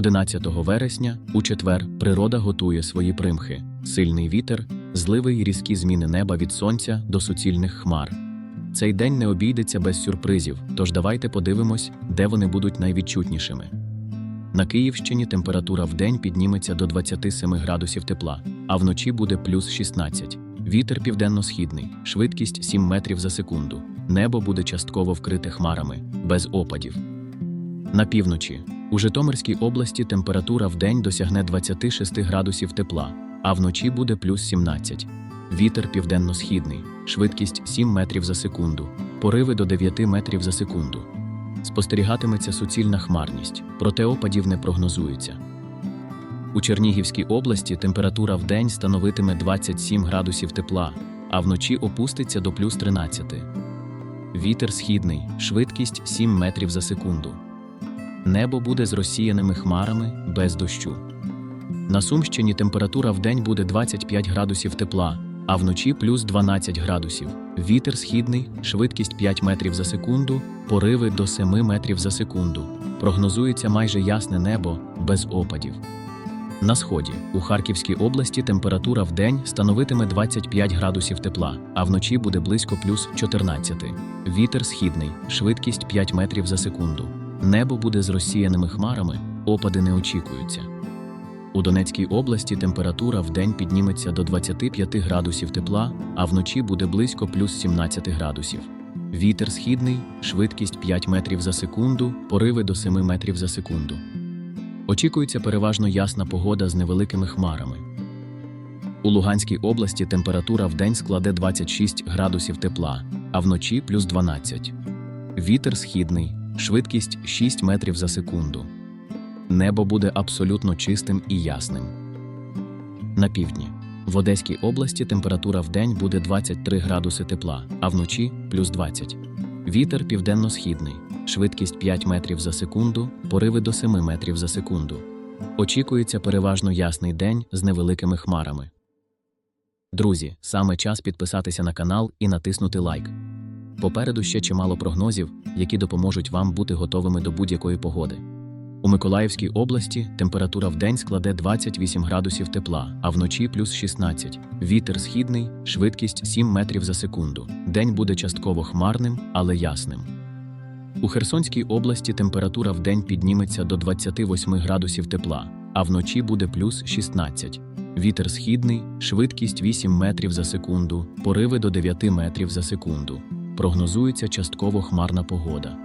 11 вересня, у четвер, природа готує свої примхи: сильний вітер, зливи й різкі зміни неба від сонця до суцільних хмар. Цей день не обійдеться без сюрпризів, тож давайте подивимось, де вони будуть найвідчутнішими. На Київщині температура в день підніметься до 27 градусів тепла, а вночі буде плюс 16. Вітер південно-східний, швидкість 7 метрів за секунду. Небо буде частково вкрите хмарами, без опадів. На півночі у Житомирській області температура в день досягне 26 градусів тепла, а вночі буде плюс 17. Вітер південно-східний, швидкість 7 метрів за секунду, пориви до 9 метрів за секунду. Спостерігатиметься суцільна хмарність, проте опадів не прогнозується. У Чернігівській області температура в день становитиме 27 градусів тепла, а вночі опуститься до плюс 13. Вітер східний, швидкість 7 метрів за секунду. Небо буде з розсіяними хмарами без дощу. На Сумщині температура вдень буде 25 градусів тепла, а вночі плюс 12 градусів. Вітер східний, швидкість 5 метрів за секунду, пориви до 7 метрів за секунду. Прогнозується майже ясне небо без опадів. На сході у Харківській області температура в день становитиме 25 градусів тепла, а вночі буде близько плюс 14. Вітер східний, швидкість 5 метрів за секунду. Небо буде з розсіяними хмарами, опади не очікуються. У Донецькій області температура в день підніметься до 25 градусів тепла, а вночі буде близько плюс 17 градусів. Вітер східний, швидкість 5 метрів за секунду, пориви до 7 метрів за секунду. Очікується переважно ясна погода з невеликими хмарами. У Луганській області температура в день складе 26 градусів тепла, а вночі плюс 12. Вітер східний, швидкість 6 метрів за секунду. Небо буде абсолютно чистим і ясним. На півдні. В Одеській області температура в день буде 23 градуси тепла, а вночі плюс 20. Вітер південно-східний, швидкість 5 метрів за секунду, пориви до 7 метрів за секунду. Очікується переважно ясний день з невеликими хмарами. Друзі, саме час підписатися на канал і натиснути лайк. Попереду ще чимало прогнозів, які допоможуть вам бути готовими до будь-якої погоди. У Миколаївській області температура в день складе 28 градусів тепла, а вночі плюс 16. Вітер східний, швидкість 7 метрів за секунду. День буде частково хмарним, але ясним. У Херсонській області температура в день підніметься до 28 градусів тепла, а вночі буде плюс 16. Вітер східний, швидкість 8 метрів за секунду, пориви до 9 метрів за секунду. Прогнозується частково хмарна погода.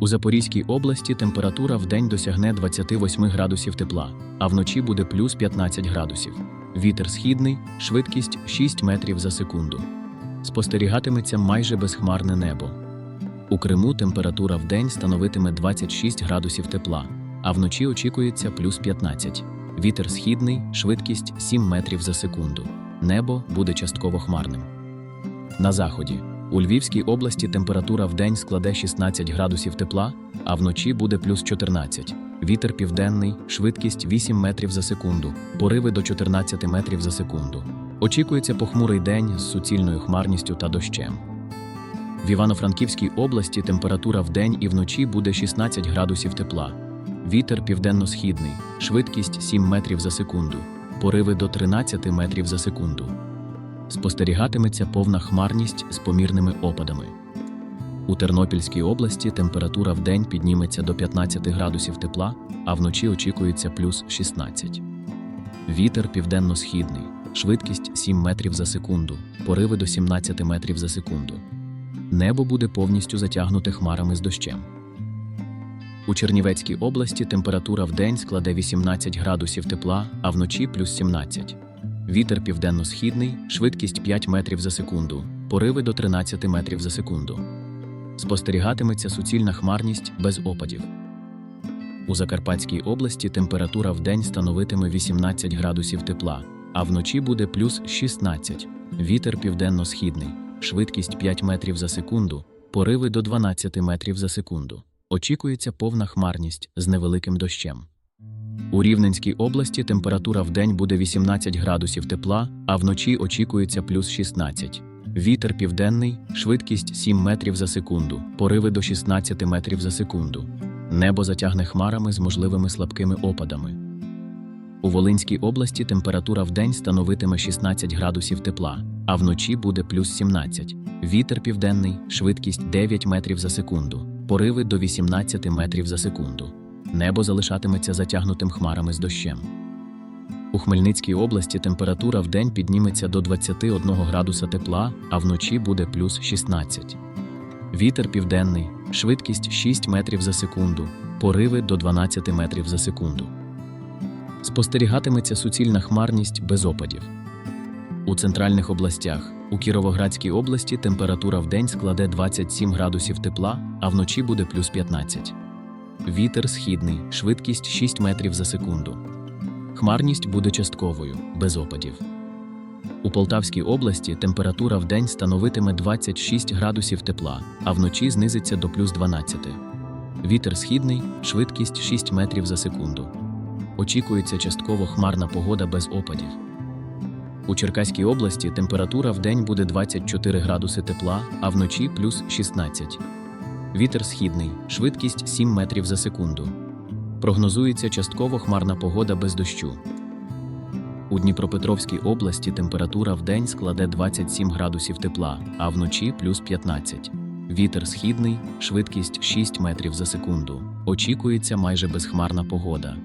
У Запорізькій області температура в день досягне 28 градусів тепла, а вночі буде плюс 15 градусів. Вітер східний, швидкість 6 метрів за секунду. Спостерігатиметься майже безхмарне небо. У Криму температура в день становитиме 26 градусів тепла, а вночі очікується плюс 15. Вітер східний, швидкість 7 метрів за секунду. Небо буде частково хмарним. На заході. У Львівській області температура в день складе 16 градусів тепла, а вночі буде плюс 14. Вітер південний, швидкість 8 метрів за секунду, пориви до 14 метрів за секунду. Очікується похмурий день з суцільною хмарністю та дощем. В Івано-Франківській області температура в день і вночі буде 16 градусів тепла. Вітер південно-східний, швидкість 7 метрів за секунду, пориви до 13 метрів за секунду. Спостерігатиметься повна хмарність з помірними опадами. У Тернопільській області температура в день підніметься до 15 градусів тепла, а вночі очікується плюс 16. Вітер південно-східний, швидкість 7 метрів за секунду, пориви до 17 метрів за секунду. Небо буде повністю затягнуте хмарами з дощем. У Чернівецькій області температура в день складе 18 градусів тепла, а вночі плюс 17. Вітер південно-східний, швидкість 5 метрів за секунду, пориви до 13 метрів за секунду. Спостерігатиметься суцільна хмарність без опадів. У Закарпатській області температура в день становитиме 18 градусів тепла, а вночі буде плюс 16. Вітер південно-східний, швидкість 5 метрів за секунду, пориви до 12 метрів за секунду. Очікується повна хмарність з невеликим дощем. У Рівненській області температура в день буде 18 градусів тепла, а вночі очікується плюс 16. Вітер південний, швидкість 7 метрів за секунду, пориви до 16 метрів за секунду. Небо затягне хмарами з можливими слабкими опадами. У Волинській області температура вдень становитиме 16 градусів тепла, а вночі буде плюс 17. Вітер південний, швидкість 9 метрів за секунду, пориви до 18 метрів за секунду. Небо залишатиметься затягнутим хмарами з дощем. У Хмельницькій області температура вдень підніметься до 21 градуса тепла, а вночі буде плюс 16. Вітер південний, швидкість 6 метрів за секунду, пориви до 12 метрів за секунду. Спостерігатиметься суцільна хмарність без опадів. У центральних областях у Кіровоградській області температура вдень складе 27 градусів тепла, а вночі буде плюс 15. Вітер східний, швидкість 6 метрів за секунду. Хмарність буде частковою, без опадів. У Полтавській області температура вдень становитиме 26 градусів тепла, а вночі знизиться до плюс 12. Вітер східний, швидкість 6 метрів за секунду. Очікується частково хмарна погода без опадів. У Черкаській області температура вдень буде 24 градуси тепла, а вночі плюс 16. Вітер східний, швидкість 7 метрів за секунду. Прогнозується частково хмарна погода без дощу. У Дніпропетровській області температура вдень складе 27 градусів тепла, а вночі плюс 15. Вітер східний, швидкість 6 метрів за секунду. Очікується майже безхмарна погода.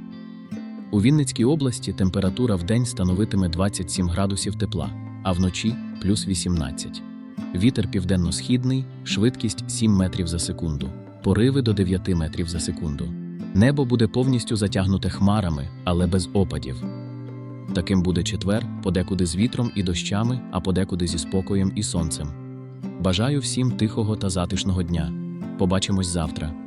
У Вінницькій області температура вдень становитиме 27 градусів тепла, а вночі плюс 18. Вітер південно-східний, швидкість 7 метрів за секунду, пориви до 9 метрів за секунду. Небо буде повністю затягнуте хмарами, але без опадів. Таким буде четвер, подекуди з вітром і дощами, а подекуди зі спокоєм і сонцем. Бажаю всім тихого та затишного дня. Побачимось завтра.